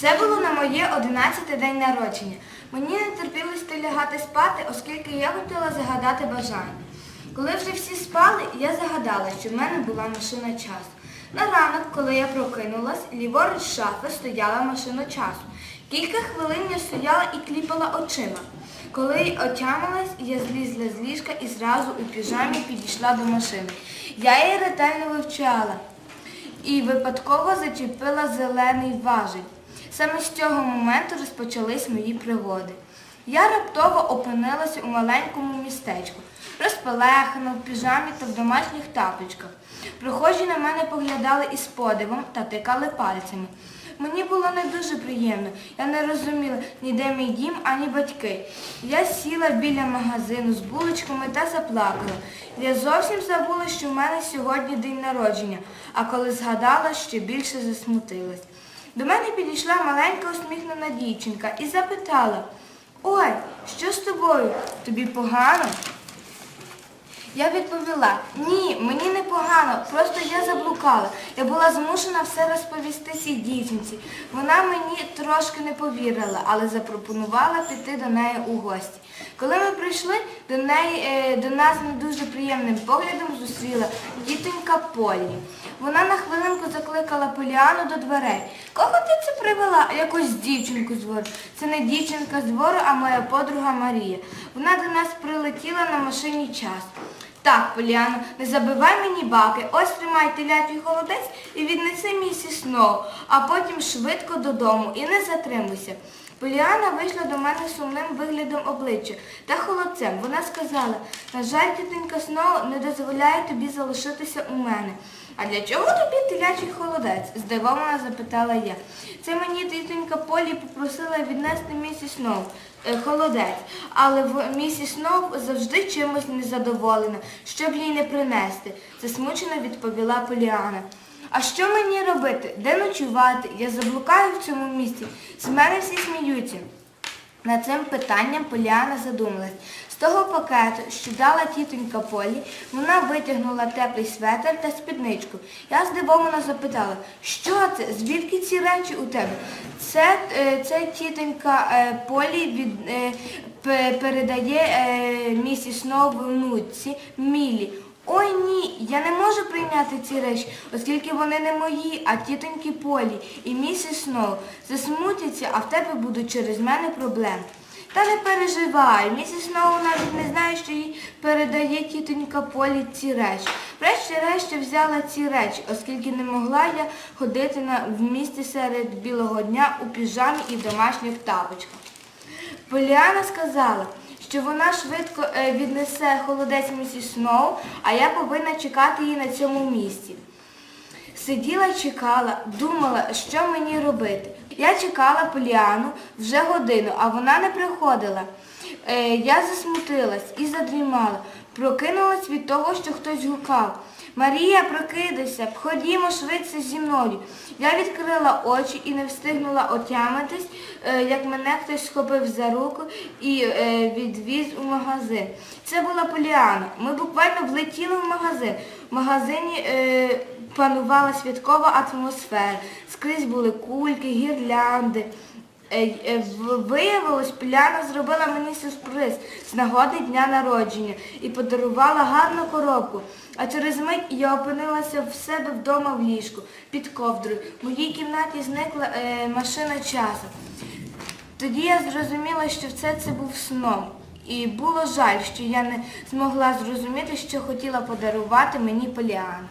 Це було на моє 11 день народження. Мені не терпілося лягати спати, оскільки я хотіла загадати бажання. Коли вже всі спали, я загадала, що в мене була машина часу. На ранок, коли я прокинулась, ліворуч шафи стояла машина часу. Кілька хвилин я стояла і кліпала очима. Коли отямилась, я злізла з ліжка і зразу у піжамі підійшла до машини. Я її ретельно вивчала і випадково зачепила зелений важіль. Саме з цього моменту розпочались мої пригоди. Я раптово опинилася у маленькому містечку, розпелехана в піжамі та в домашніх тапочках. Прохожі на мене поглядали із подивом та тикали пальцями. Мені було не дуже приємно. Я не розуміла ні де мій дім, ані батьки. Я сіла біля магазину з булочками та заплакала. Я зовсім забула, що в мене сьогодні день народження, а коли згадала, ще більше засмутилась. До мене підійшла маленька усміхнена дівчинка і запитала, ой, що з тобою? Тобі погано? Я відповіла, ні, мені не погано, просто я заблукала. Я була змушена все розповісти цій дівчинці. Вона мені трошки не повірила, але запропонувала піти до неї у гості. Коли ми прийшли, до неї е, до нас не дуже приємним поглядом зустріла дітонька Полі. Вона на хвилинку закликала Поліану до дверей. Кого ти це привела? Якусь дівчинку з двору. Це не дівчинка з двору, а моя подруга Марія. Вона до нас прилетіла на машині час. Так, Поліано, не забивай мені баки, ось тримай телятий холодець і віднеси місі Сноу, а потім швидко додому і не затримуйся. Поліана вийшла до мене сумним виглядом обличчя та холодцем. Вона сказала, на жаль, тітенька Сноу не дозволяє тобі залишитися у мене. А для чого тобі телячий холодець? здивовано запитала я. Це мені тітонька Полі попросила віднести місіс Сноу е, холодець, але в місіс Сноу завжди чимось незадоволена, щоб їй не принести, засмучено відповіла Поліана. А що мені робити? Де ночувати? Я заблукаю в цьому місці. З мене всі сміються. Над цим питанням Поліана задумалась. З того пакету, що дала тітонька Полі, вона витягнула теплий светр та спідничку. Я здивовано запитала, що це? Звідки ці речі у тебе? Це, е, це тітонька е, Полі від, е, передає місіс Сноу внуці Мілі. Ой ні, я не можу прийняти ці речі, оскільки вони не мої, а тітоньки Полі і місіс Сноу засмутяться, а в тебе будуть через мене проблеми. Та не переживай, місіс Сноу навіть не знає, що їй передає тітонька Полі ці речі. Врешті-решт взяла ці речі, оскільки не могла я ходити на, в місті серед білого дня у піжамі і в домашніх тапочках. Поліана сказала, що вона швидко е, віднесе холодець місіс Сноу, а я повинна чекати її на цьому місці. Сиділа, чекала, думала, що мені робити. Я чекала Поліану вже годину, а вона не приходила. Е, я засмутилась і задрімала. Прокинулась від того, що хтось гукав. Марія, прокидайся, ходімо швидше зі мною. Я відкрила очі і не встигнула отямитись, е, як мене хтось схопив за руку і е, відвіз у магазин. Це була Поліана. Ми буквально влетіли в магазин. В магазині е, панувала святкова атмосфера. Скрізь були кульки, гірлянди. Е, е, Виявилось, Поляна зробила мені сюрприз з нагоди дня народження і подарувала гарну коробку. А через мить я опинилася в себе вдома в ліжку під ковдрою. В моїй кімнаті зникла е, машина часу. Тоді я зрозуміла, що все це був сном. І було жаль, що я не змогла зрозуміти, що хотіла подарувати мені Поліана.